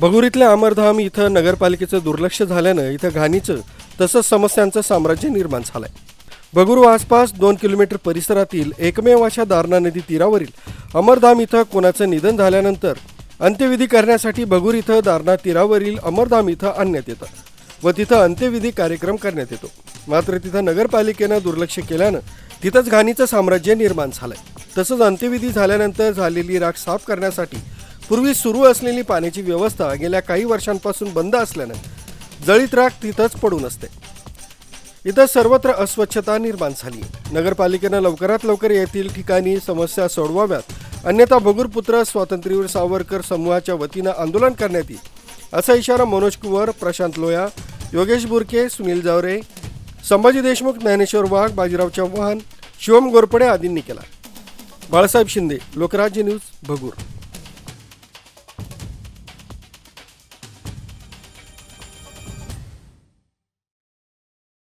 भगुरीतल्या अमरधाम इथं नगरपालिकेचं दुर्लक्ष झाल्यानं इथं घाणीचं तसंच समस्यांचं साम्राज्य निर्माण झालंय. भगुरु आसपास दोन किलोमीटर परिसरातील एकमेव अशा दारणा नदी तीरावरील अमरधाम इथं कोणाचं निधन झाल्यानंतर अंत्यविधी करण्यासाठी भगूर इथं दारणा तीरावरील अमरधाम इथं आणण्यात येतं व तिथं अंत्यविधी कार्यक्रम करण्यात येतो. मात्र तिथं नगरपालिकेनं दुर्लक्ष केल्यानं तिथंच घाणीचं साम्राज्य निर्माण झालंय. तसंच अंत्यविधी झाल्यानंतर झालेली राख साफ करण्यासाठी पूर्वी सुरू असलेली पाण्याची व्यवस्था गेल्या काही वर्षांपासून बंद असल्यानं जळीत राख तिथंच पडून असते. इथं सर्वत्र अस्वच्छता निर्माण झाली. नगरपालिकेनं लवकरात लवकर येथील ठिकाणी समस्या सोडवाव्यात. अन्यथा भगूरपुत्र स्वातंत्र्यवीर सावरकर समूहाच्या वतीनं आंदोलन करण्यात येईल. असा इशारा मनोज कुंवर प्रशांत लोया योगेश बुरके सुनील जावरे संभाजी देशमुख ज्ञानेश्वर वाघ बाजीराव चव्हाण शिवम गोरपडे आदींनी केला. बाळासाहेब शिंदे लोकराज्य न्यूज भगूर.